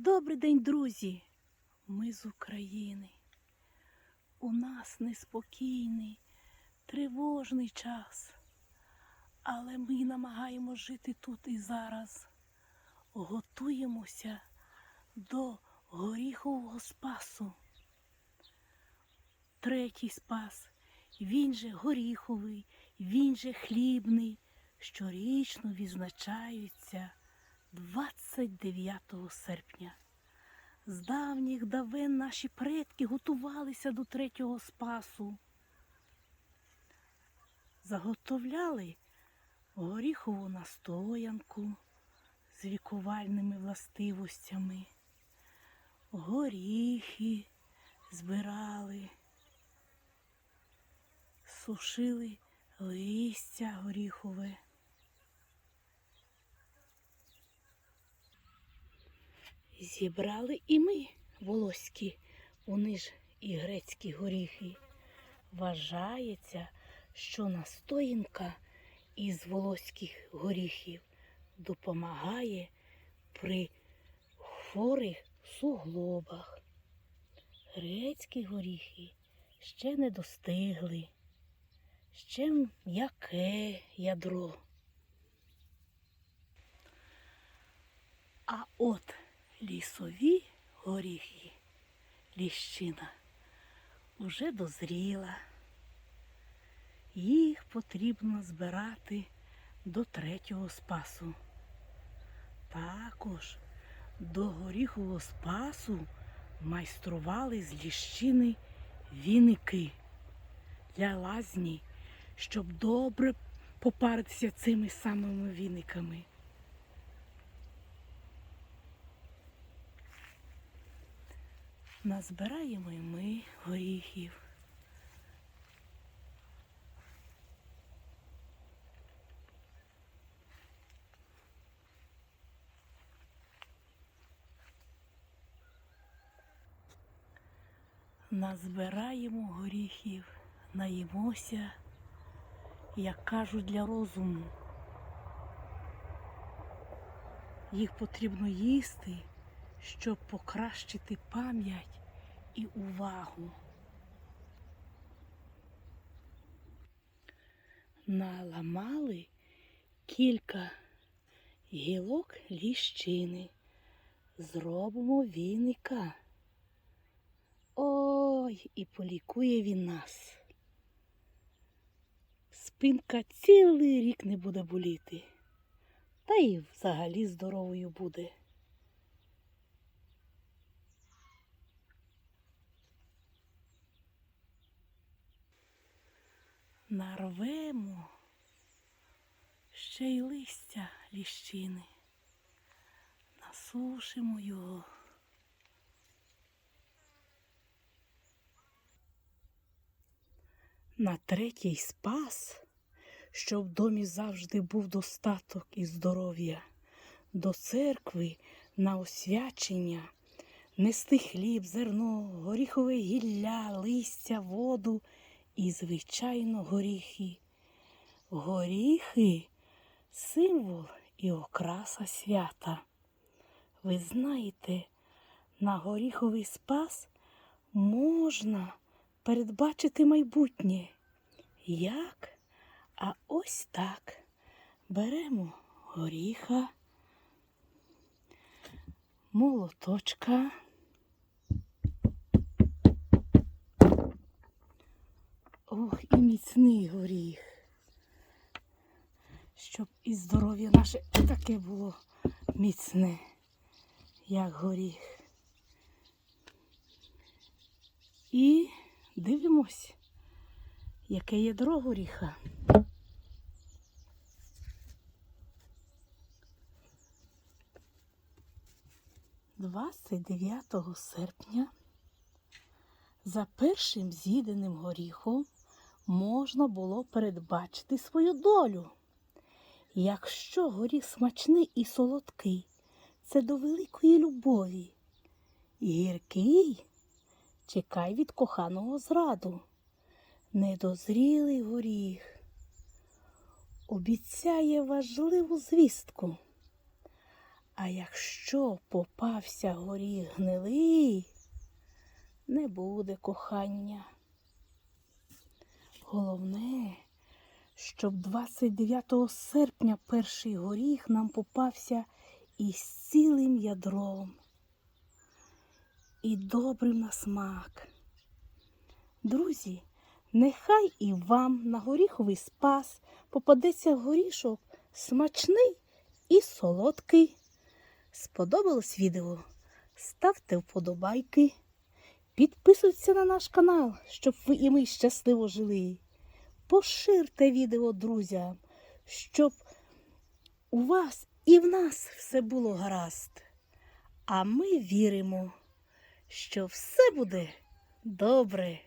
Добрий день, друзі! Ми з України. У нас неспокійний, тривожний час, але ми намагаємося жити тут і зараз. Готуємося до горіхового спасу. Третій спас, він же горіховий, він же хлібний, щорічно відзначаються 29 серпня. З давніх давен наші предки готувалися до третього спасу. Заготовляли горіхову настоянку з лікувальними властивостями, горіхи збирали, сушили листя горіхове. Зібрали і ми волоські, вони ж і грецькі горіхи. Вважається, що настоїнка із волоських горіхів допомагає при хворих суглобах. Грецькі горіхи ще не достигли, ще м'яке ядро. А от лісові горіхи, ліщина уже дозріла. Їх потрібно збирати до третього спасу. Також до горіхового спасу майстрували з ліщини віники для лазні, щоб добре попаритися цими самими віниками. Назбираємо і ми горіхів. Назбираємо горіхів, наїмося, як кажуть, для розуму. Їх потрібно їсти, щоб покращити пам'ять і увагу. Наламали кілька гілок ліщини. Зробимо віника. Ой, і полікує він нас. Спинка цілий рік не буде боліти, та й взагалі здоровою буде. Нарвемо ще й листя ліщини, насушимо його. На третій спас, щоб в домі завжди був достаток і здоров'я, до церкви на освячення, нести хліб, зерно, горіхове гілля, листя, воду і, звичайно, горіхи. Горіхи символ і окраса свята. Ви знаєте, на горіховий спас можна передбачити майбутнє. Як? А ось так. Беремо горіха, молоточка. Ох, і міцний горіх. Щоб і здоров'я наше таке було міцне, як горіх. І дивимось, яке ядро горіха. Двадцять дев'ятого серпня за першим з'їденим горіхом можна було передбачити свою долю. Якщо горіх смачний і солодкий, це до великої любові. Гіркий чекай від коханого зраду. Недозрілий горіх обіцяє важливу звістку. А якщо попався горіх гнилий, не буде кохання. Головне, щоб 29 серпня перший горіх нам попався із цілим ядром і добрим на смак. Друзі, нехай і вам на горіховий спас попадеться горішок смачний і солодкий. Сподобалось відео? Ставте вподобайки. Підписуйтесь на наш канал, щоб ви і ми щасливо жили. Поширте відео друзям, щоб у вас і в нас все було гаразд. А ми віримо, що все буде добре.